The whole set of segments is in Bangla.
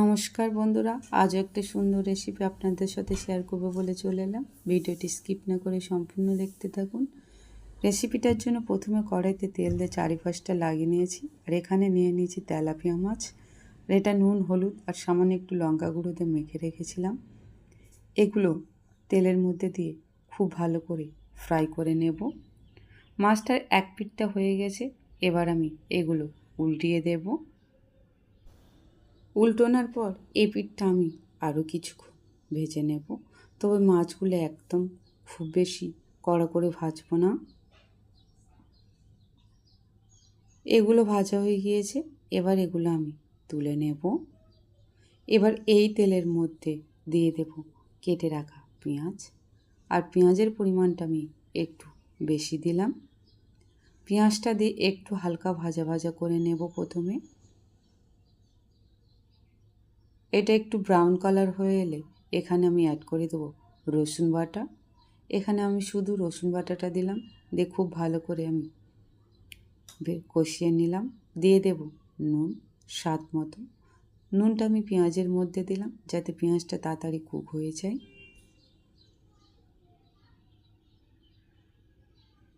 নমস্কার বন্ধুরা, আজও একটা সুন্দর রেসিপি আপনাদের সাথে শেয়ার করব বলে চলে এলাম। ভিডিওটি স্কিপ না করে সম্পূর্ণ দেখতে থাকুন। রেসিপিটার জন্য প্রথমে কড়াইতে তেল দিয়ে চারিপাশটা লাগিয়ে নিয়েছি আর এখানে নিয়ে নিয়েছি তেলাপিয়া মাছ। আর এটা নুন, হলুদ আর সামান্য একটু লঙ্কা গুঁড়োতে মেখে রেখেছিলাম। এগুলো তেলের মধ্যে দিয়ে খুব ভালো করে ফ্রাই করে নেব। মাছটার এক পিঠটা হয়ে গেছে, এবার আমি এগুলো উল্টিয়ে দেবো। উল্টোনার পর এই পিঠটা আমি আরও কিছুক্ষণ ভেজে নেব। তবে মাছগুলো একদম খুব বেশি কড়া করে ভাজবো না। এগুলো ভাজা হয়ে গিয়েছে, এবার এগুলো আমি তুলে নেব। এবার এই তেলের মধ্যে দিয়ে দেব কেটে রাখা পেঁয়াজ। আর পেঁয়াজের পরিমাণটা আমি একটু বেশি দিলাম। পেঁয়াজটা দিয়ে একটু হালকা ভাজা ভাজা করে নেব প্রথমে। এটা একটু ব্রাউন কালার হয়ে এলে এখানে আমি অ্যাড করে দেবো রসুন বাটা। এখানে আমি শুধু রসুন বাটাটা দিলাম, দিয়ে খুব ভালো করে আমি কষিয়ে নিলাম। দিয়ে দেব নুন স্বাদ মতো। নুনটা আমি পেঁয়াজের মধ্যে দিলাম, যাতে পেঁয়াজটা তাড়াতাড়ি কুক হয়ে যায়।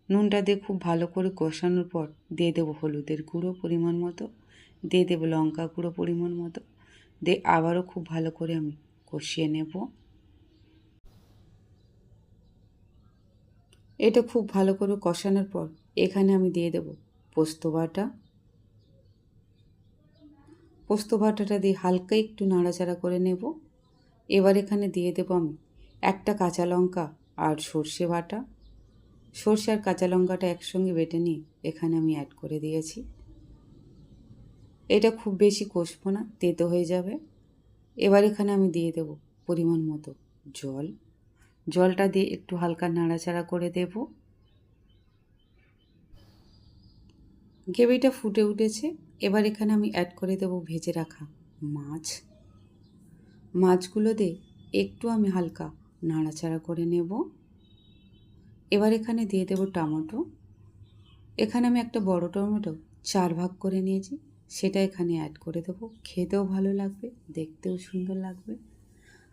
নুনটা দিয়ে খুব ভালো করে কষানোর পর দিয়ে দেবো হলুদের গুঁড়ো পরিমাণ মতো, দিয়ে দেবো লঙ্কা গুঁড়ো পরিমাণ মতো। দিয়ে আবারও খুব ভালো করে আমি কষিয়ে নেব। এটা খুব ভালো করে কষানোর পর এখানে আমি দিয়ে দেব পোস্ত বাটা। পোস্ত বাটাটা দিয়ে হালকা একটু নাড়াচাড়া করে নেব। এবার এখানে দিয়ে দেব আমি একটা কাঁচা লঙ্কা আর সর্ষে বাটা। সর্ষে আর কাঁচা লঙ্কাটা একসঙ্গে বেটে নিয়ে এখানে আমি অ্যাড করে দিয়েছি। এটা খুব বেশি কষবো না, তেতো হয়ে যাবে। এবার এখানে আমি দিয়ে দেব পরিমাণ মতো জল। জলটা দিয়ে একটু হালকা নাড়াচাড়া করে দেব। গ্রেভিটা ফুটে উঠেছে। এবার এখানে আমি অ্যাড করে দেব ভেজে রাখা মাছ। মাছগুলো দিয়ে একটু আমি হালকা নাড়াচাড়া করে নেব। এবার এখানে দিয়ে দেব টমেটো। এখানে আমি একটা বড় টমেটো চার ভাগ করে নিয়েছি। সেটা এখানে অ্যাড করে দেবো। খেতেও ভালো লাগবে, দেখতেও সুন্দর লাগবে।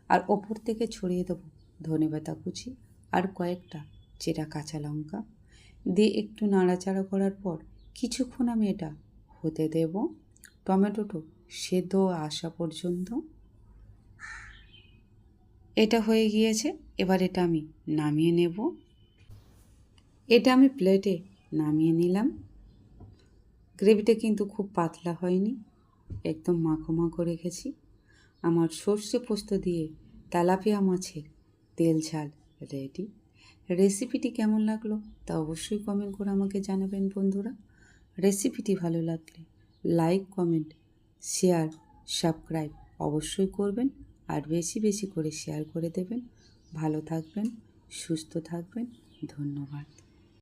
আর ওপর থেকে ছড়িয়ে দেবো ধনে পাতা কুচি আর কয়েকটা চেরা কাঁচা লঙ্কা। দিয়ে একটু নাড়াচাড়া করার পর কিছুক্ষণ আমি এটা হতে দেব। টমেটোটো সেদ্ধ আসা পর্যন্ত। এটা হয়ে গিয়েছে, এবার এটা আমি নামিয়ে নেব। এটা আমি প্লেটে নামিয়ে নিলাম। গ্রেভিটা কিন্তু খুব পাতলা হয়নি। একদম মাখো মাখো রেখেছি। আমার সর্ষে পোস্ত দিয়ে তেলাপিয়া মাছের তেল ঝাল রেডি। রেসিপিটি কেমন লাগল তা অবশ্যই কমেন্ট করে আমাকে জানাবেন বন্ধুরা। রেসিপিটি ভালো লাগলে লাইক কমেন্ট শেয়ার সাবস্ক্রাইব অবশ্যই করবেন আর বেশি বেশি করে শেয়ার করে দেবেন। ভালো থাকবেন, সুস্থ থাকবেন। ধন্যবাদ।